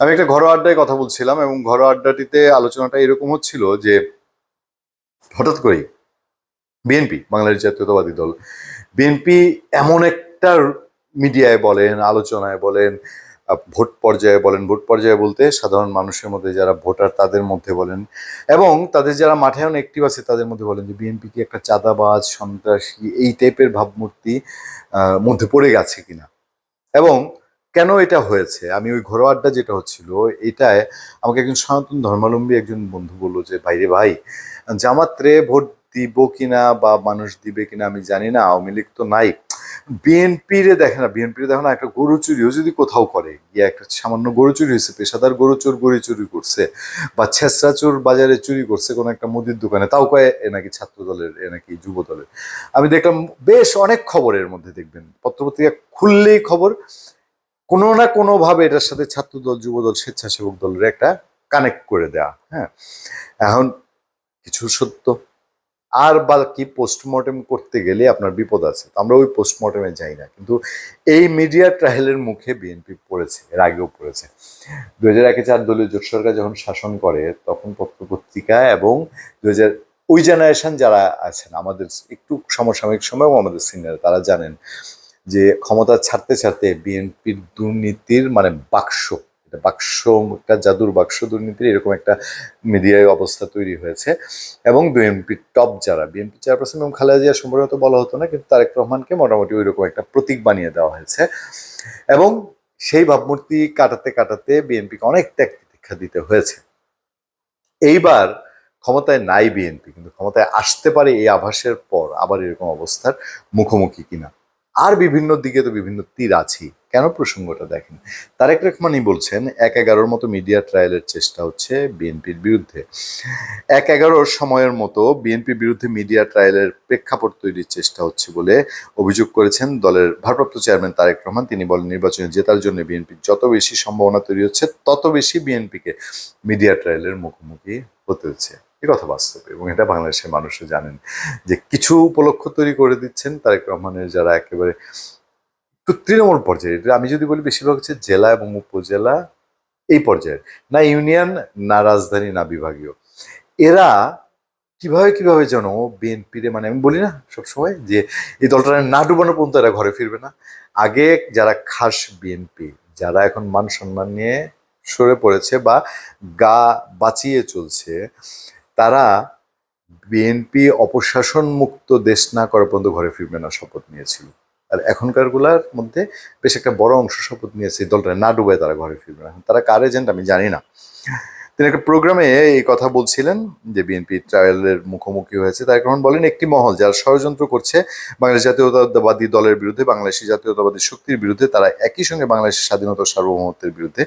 আমি একটা ঘরোয়া আড্ডায় কথা বলছিলাম এবং ঘরোয়া আড্ডাটিতে আলোচনাটা এরকম হচ্ছিল যে হঠাৎ করেই বিএনপি, বাংলাদেশ জাতীয়তাবাদী দল, বিএনপি এমন একটা মিডিয়ায় বলেন, আলোচনায় বলেন ভোট পর্যায়ে বলেন, ভোট পর্যায়ে বলতে সাধারণ মানুষের মধ্যে যারা ভোটার তাদের মধ্যে বলেন এবং তাদের যারা মাঠে এখন অ্যাক্টিভ আছে তাদের মধ্যে বলেন যে বিএনপি কি একটা চাঁদাবাজ, সন্ত্রাসী এই টাইপের ভাবমূর্তি মধ্যে পড়ে গেছে কিনা। এবং কেন এটা হয়েছে? আমি ওই ঘরোয়া আড্ডা যেটা হচ্ছিল, এটায় আমাকে একজন সনাতন ধর্মাবলম্বী একজন বন্ধু বলল যে বাইরে ভাই, জামাত্রে ভোট দিব কিনা বা মানুষ দিবে কিনা আমি জানি না, আওয়ামী লীগ তো নাই। বিএনপিরে দেখে না, বিএনপিরে দেখো না, একটা গরু চুরিও যদি কোথাও করে, গিয়ে একটা সামান্য গরু চুরি হয়েছে, পেশাদার গরু চোর, গরু চুরি করছে বা ছেঁচড়া চোর বাজারে চুরি করছে কোনো একটা মুদির দোকানে, তাও কয়ে এ নাকি ছাত্র দলের এ নাকি যুব দলের। আমি দেখলাম, বেশ অনেক খবরের মধ্যে দেখবেন, পত্রপত্রিকা খুললেই খবর কোনো না কোনোভাবে এটার সাথে ছাত্র দল যুব দল স্বেচ্ছাসেবক দলের একটা কানেক্ট করে দেয়া হ্যাঁ? এখন কিছু সত্য, আর বাকি পোস্টমর্টেম করতে গেলে আপনার বিপদ আছে। আমরা ওই পোস্টমর্টেমে যাই না। কিন্তু এই মিডিয়া ট্রায়ালের মুখে বিএনপি পড়েছে, এর আগেও পড়েছে। দু হাজার একে চার দলীয় জোট সরকার যখন শাসন করে, তখন পত্র পত্রিকা এবং দু হাজার ওই জেনারেশন যারা আছেন, আমাদের একটু সমসাময়িক সময়ও আমাদের সিনিয়র তারা জানেন যে ক্ষমতা ছাড়তে ছাড়তে বিএনপির দুর্নীতির মানে বাক্স, এটা বাক্স, একটা জাদুর বাক্স দুর্নীতির এরকম একটা মিডিয়ায় অবস্থা তৈরি হয়েছে। এবং বিএনপির টপ যারা, বিএনপি চেয়ারপারসন এবং খালেদা জিয়া সম্পর্কে তো বলা হতো না, কিন্তু তারেক রহমানকে মোটামুটি ওই রকম একটা প্রতীক বানিয়ে দেওয়া হয়েছে। এবং সেই ভাবমূর্তি কাটাতে কাটাতে বিএনপিকে অনেক ত্যাগ প্রতীক্ষা দিতে হয়েছে। এইবার ক্ষমতায় নাই বিএনপি, কিন্তু ক্ষমতায় আসতে পারে এই আভাসের পর আবার এরকম অবস্থার মুখোমুখি কিনা। আর বিভিন্ন দিকে তো বিভিন্ন তীর আছেই। কেন প্রসঙ্গটা দেখেন? তারেক রহমানই বলছেন, এক এগারোর মতো মিডিয়া ট্রায়ালের চেষ্টা হচ্ছে বিএনপির বিরুদ্ধে। এক এগারোর সময়ের মতো বিএনপির বিরুদ্ধে মিডিয়া ট্রায়ালের প্রেক্ষাপট তৈরির চেষ্টা হচ্ছে বলে অভিযোগ করেছেন দলের ভারপ্রাপ্ত চেয়ারম্যান তারেক রহমান। তিনি বলেন, নির্বাচনে জেতার জন্য বিএনপির যত বেশি সম্ভাবনা তৈরি হচ্ছে, তত বেশি বিএনপিকে মিডিয়া ট্রায়ালের মুখোমুখি হতে হচ্ছে। এ কথা বাস্তব এবং এটা বাংলাদেশের মানুষও জানেন যে কিছু উপলক্ষ তৈরি করে দিচ্ছেন তারেক রহমানের যারা একেবারে তৃণমূল পর্যায়ে এটা আমি যদি বলি বেশিরভাগ হচ্ছে জেলা এবং উপজেলা এই পর্যায়ের। না ইউনিয়ন, না রাজধানী, না বিভাগীয়। এরা কীভাবে কীভাবে যেন বিএনপির মানে আমি বলি না সবসময় যে এই দলটা না ডুবানো পর্যন্ত এরা ঘরে ফিরবে না। আগে যারা খাস বিএনপি, যারা এখন মান সম্মান নিয়ে সরে পড়েছে বা গা বাঁচিয়ে চলছে তারা বিএনপি অপশাসন মুক্ত দেশ না করা পর্যন্ত ঘরে ফিরবে না শপথ নিয়েছিল। আর এখনকারগুলার মধ্যে বেশ একটা বড় অংশ শপথ নিয়েছে দলটা না ডুবে তারা ঘরে ফিরবে না। তারা কার এজেন্ট আমি জানি না। তিনি একটা প্রোগ্রামে এই কথা বলছিলেন যে বিএনপি ট্রায়ালের মুখোমুখি হয়েছে। তার কারণ বলেন, একটি মহল যারা ষড়যন্ত্র করছে বাংলাদেশ জাতীয়তাবাদী দলের বিরুদ্ধে, বাংলাদেশি জাতীয়তাবাদী শক্তির বিরুদ্ধে, তারা একই সঙ্গে বাংলাদেশের স্বাধীনতা সার্বভৌমত্বের বিরুদ্ধে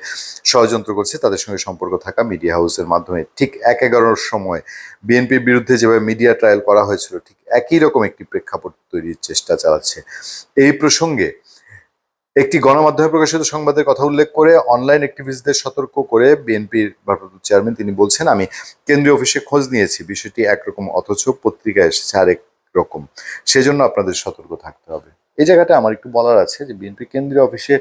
ষড়যন্ত্র করছে। তাদের সঙ্গে সম্পর্ক থাকা মিডিয়া হাউসের মাধ্যমে। ঠিক এক এগারোর সময় বিএনপির বিরুদ্ধে যেভাবে মিডিয়া ট্রায়াল করা হয়েছিল, ঠিক একই রকম একটি প্রেক্ষাপট তৈরির চেষ্টা চালাচ্ছে। এই প্রসঙ্গে একটি গণমাধ্যমে প্রকাশিত সংবাদের কথা উল্লেখ করে অনলাইন অ্যাক্টিভিস্টদের সতর্ক করে বিএনপির ভারপ্রাপ্ত চেয়ারম্যান তিনি বলছেন, আমি কেন্দ্রীয় অফিসে খোঁজ নিয়েছি, বিষয়টি একরকম, অথচ পত্রিকায় এসেছে আরেক রকম। সেজন্য আপনাদের সতর্ক থাকতে হবে। এই জায়গাটা আমার একটু বলার আছে যে বিএনপি কেন্দ্রীয় অফিসে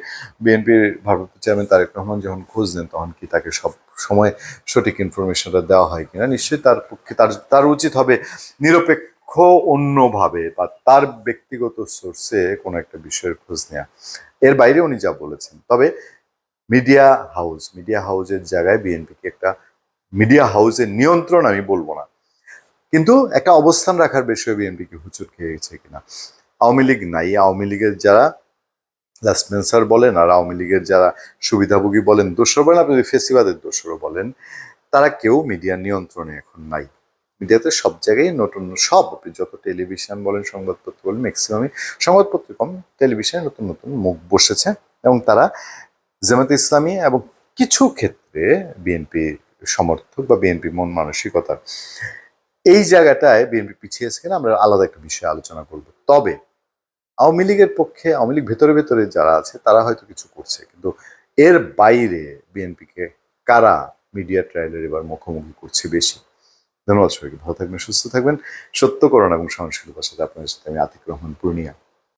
বিএনপির ভারপ্রাপ্ত চেয়ারম্যান তারেক রহমান যখন খোঁজ নেন, তখন কি তাকে সব সময় সঠিক ইনফরমেশনটা দেওয়া হয় কিনা? নিশ্চয়ই তার পক্ষে, তার তার উচিত হবে নিরপেক্ষ অন্যভাবে বা তার ব্যক্তিগত সোর্সে কোনো একটা বিষয়ের খোঁজ নেওয়া এর বাইরে উনি যা বলেছেন, তবে মিডিয়া হাউস মিডিয়া হাউসের জায়গায় বিএনপিকে একটা মিডিয়া হাউসের নিয়ন্ত্রণ আমি বলব না। কিন্তু একটা অবস্থান রাখার বিষয়ে বিএনপিকে খেয়ে গেছে কিনা? আওয়ামী লীগ নাই। আওয়ামী লীগের যারা লাসপেন্সার বলেন আর আওয়ামী লীগের যারা সুবিধাভোগী বলেন দোসর বলেন, আপনি ফেসিবাদের দোসরও বলেন, তারা কেউ মিডিয়ার নিয়ন্ত্রণে এখন নাই। মিডিয়াতে সব জায়গায় নতুন সব যত টেলিভিশন বলেন, সংবাদপত্র বলেন ম্যাক্সিমামই সংবাদপত্র কম। টেলিভিশনে নতুন নতুন মুখ বসেছে এবং তারা জামাত ইসলামী এবং কিছু ক্ষেত্রে বিএনপি সমর্থক বা বিএনপি মন মানসিকতার এই জায়গাটায় বিএনপি পিছিয়ে আছে কিনা আমরা আলাদা একটা বিষয়ে আলোচনা করব। তবে আওয়ামী লীগের পক্ষে, আওয়ামী লীগ ভেতরে ভেতরে যারা আছে, তারা হয়তো কিছু করছে, কিন্তু এর বাইরে বিএনপিকে কারা মিডিয়া ট্রায়ালের এবার মুখোমুখি করছে বেশি? ধন্যবাদ সবাইকে। ভালো থাকবেন, সুস্থ থাকবেন। সত্য, করোনা এবং সহনশীলতার সাথে আপনাদের সাথে আমি আতিক রহমান পূর্ণিয়া।